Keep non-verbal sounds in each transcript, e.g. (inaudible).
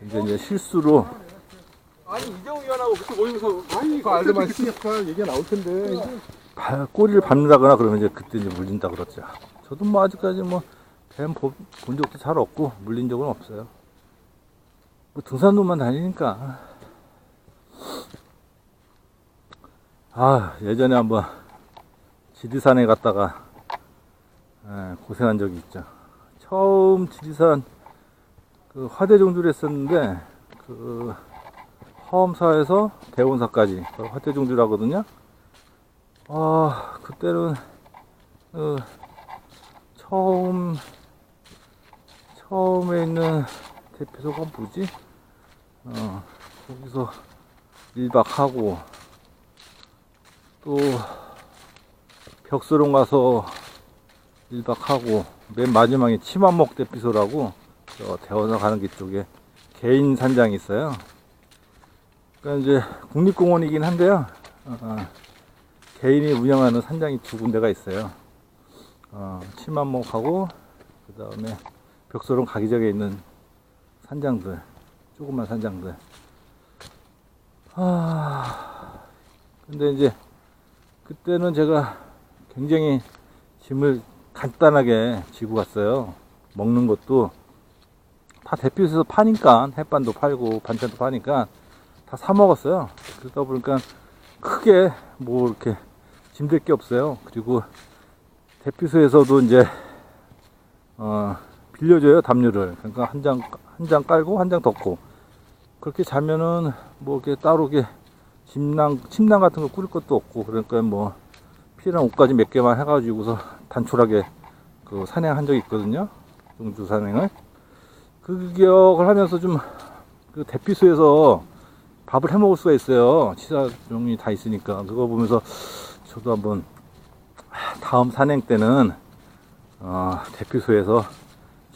근데 이제 실수로 아니 이정우 위원하고 그때 모이면서 아니 그 알드만 씨니까 얘기가 나올 텐데 이제 발- 꼬리를 밟는다거나 그러면 이제 그때 이제 물린다 그러죠. 저도 뭐 아직까지 뭐뱀 본 적도 잘 없고 물린 적은 없어요. 뭐 등산로만 다니니까. 아 예전에 한번 지리산에 갔다가 예, 고생한 적이 있죠. 처음 지리산 그 화대종주를 했었는데 그 화엄사에서 대원사까지 그 화대종주라거든요. 아, 그때는, 어, 처음, 처음에 있는 대피소가 뭐지? 어, 거기서 1박 하고, 또, 벽수롱 가서 1박 하고, 맨 마지막에 치만목 대피소라고, 저 대원사 가는 길 쪽에 개인 산장이 있어요. 그러니까 이제 국립공원이긴 한데요. 어, 어. 개인이 운영하는 산장이 두 군데가 있어요. 어, 칠만목하고 그 다음에 벽소름 가기적에 있는 산장들, 조그만 산장들. 아, 근데 이제 그때는 제가 굉장히 짐을 간단하게 지고 갔어요. 먹는 것도 다 대표에서 파니까 햇반도 팔고 반찬도 파니까 다 사 먹었어요. 그러다 보니까 크게 뭐 이렇게 짐될 게 없어요. 그리고 대피소에서도 이제 어 빌려줘요 담요를. 그러니까 한 장 한 장 깔고 한 장 덮고 그렇게 자면은 뭐 이렇게 따로 이렇게 침낭 침낭 같은 거 꾸릴 것도 없고 그러니까 뭐 필요한 옷까지 몇 개만 해가지고서 단촐하게 그 산행한 적이 있거든요. 용주 산행을 그 기억을 하면서 좀 그 대피소에서 밥을 해 먹을 수가 있어요. 치사 종이 다 있으니까. 그거 보면서 저도 한번 다음 산행 때는 어, 대피소에서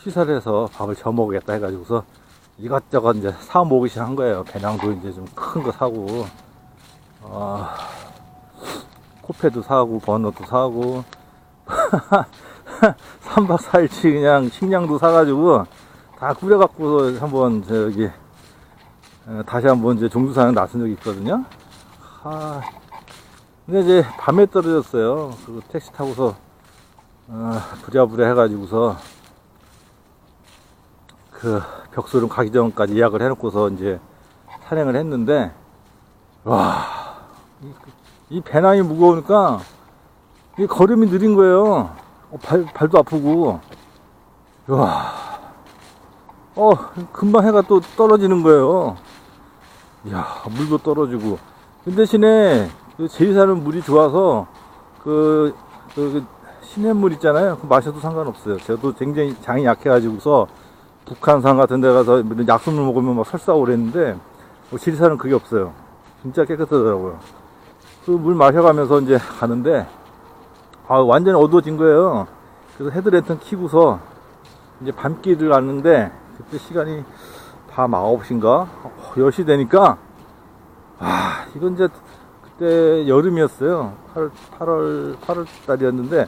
취사를 해서 밥을 저 먹겠다 해가지고서 이것저것 이제 사 먹기 시작한 거예요. 배낭도 이제 좀 큰 거 사고, 어, 코페도 사고, 버너도 사고, (laughs) 3박 4일치 그냥 식량도 사가지고 다 꾸려갖고 한번 저기 어, 다시 한번 이제 종주산에 나선 적이 있거든요. 아, 근데 이제 밤에 떨어졌어요. 그 택시 타고서 어, 부랴부랴 해가지고서 그 벽소름 가기 전까지 예약을 해놓고서 이제 산행을 했는데 와, 이, 이 배낭이 무거우니까 이 걸음이 느린 거예요. 어, 발, 발도 아프고. 와, 어, 금방 해가 또 떨어지는 거예요. 이야, 물도 떨어지고. 그 대신에, 그 제이사는 물이 좋아서, 그, 그, 그 시냇물 있잖아요. 그 마셔도 상관없어요. 저도 굉장히 장이 약해가지고서, 북한산 같은 데 가서 약수물 먹으면 막 설사오고 그랬는데, 뭐 지리산은 그게 없어요. 진짜 깨끗하더라고요. 그 물 마셔가면서 이제 가는데, 아, 완전히 어두워진 거예요. 그래서 헤드랜턴 키고서, 이제 밤길을 갔는데, 그때 시간이 밤 9시인가? 10시 되니까, 아, 이건 이제 그때 여름이었어요. 8월, 8월, 8월 달이었는데,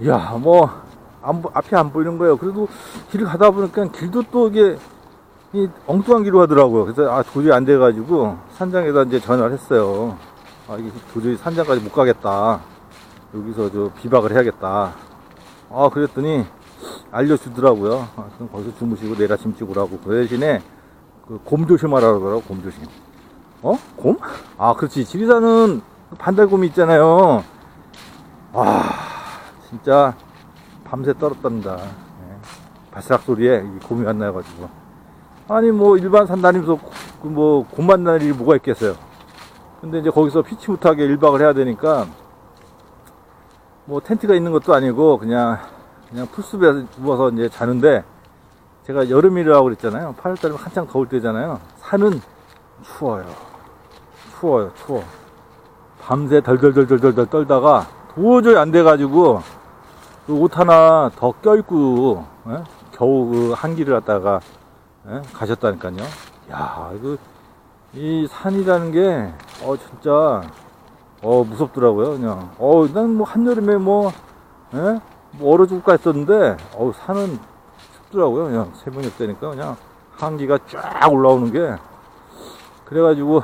이야, 뭐, 안, 보- 앞이 안 보이는 거예요. 그래도 길을 가다 보니까 길도 또 이게, 이 엉뚱한 길로 하더라고요. 그래서 아, 도저히 안 돼 가지고 산장에다 이제 전화를 했어요. 아, 이게 도저히 산장까지 못 가겠다. 여기서 저 비박을 해야겠다. 아, 그랬더니, 알려주더라고요. 아, 그럼 거기서 주무시고 내일 아침 찍으라고. 그 대신에 그 곰 조심하라 그러더라고, 곰 조심. 어? 곰? 아, 그렇지. 지리산은 반달곰이 있잖아요. 아, 진짜 밤새 떨었답니다. 예. 바스락 소리에 이 곰이 안 나가지고. 아니, 뭐, 일반 산 다니면서 그 뭐, 곰 만날 일이 뭐가 있겠어요. 근데 이제 거기서 피치 못하게 1박을 해야 되니까, 뭐, 텐트가 있는 것도 아니고, 그냥 그냥 풀숲에 누워서 이제 자는데 제가 여름이라고 그랬잖아요. 8월달이면 한창 더울 때잖아요. 산은 추워요. 추워요, 추워. 밤새 덜덜덜덜덜 떨다가 도저히 안 돼가지고 그옷 하나 더 껴입고 예? 겨우 그 한기를 갖다가 예? 가셨다니까요. 야, 이거 이 산이라는 게 어 진짜 어 무섭더라고요. 그냥 어 난 뭐 한여름에 뭐 예? 뭐 얼어 죽을까 했었는데, 어우, 산은 춥더라고요. 그냥 새벽녘 되니까 그냥 한기가 쫙 올라오는 게. 그래가지고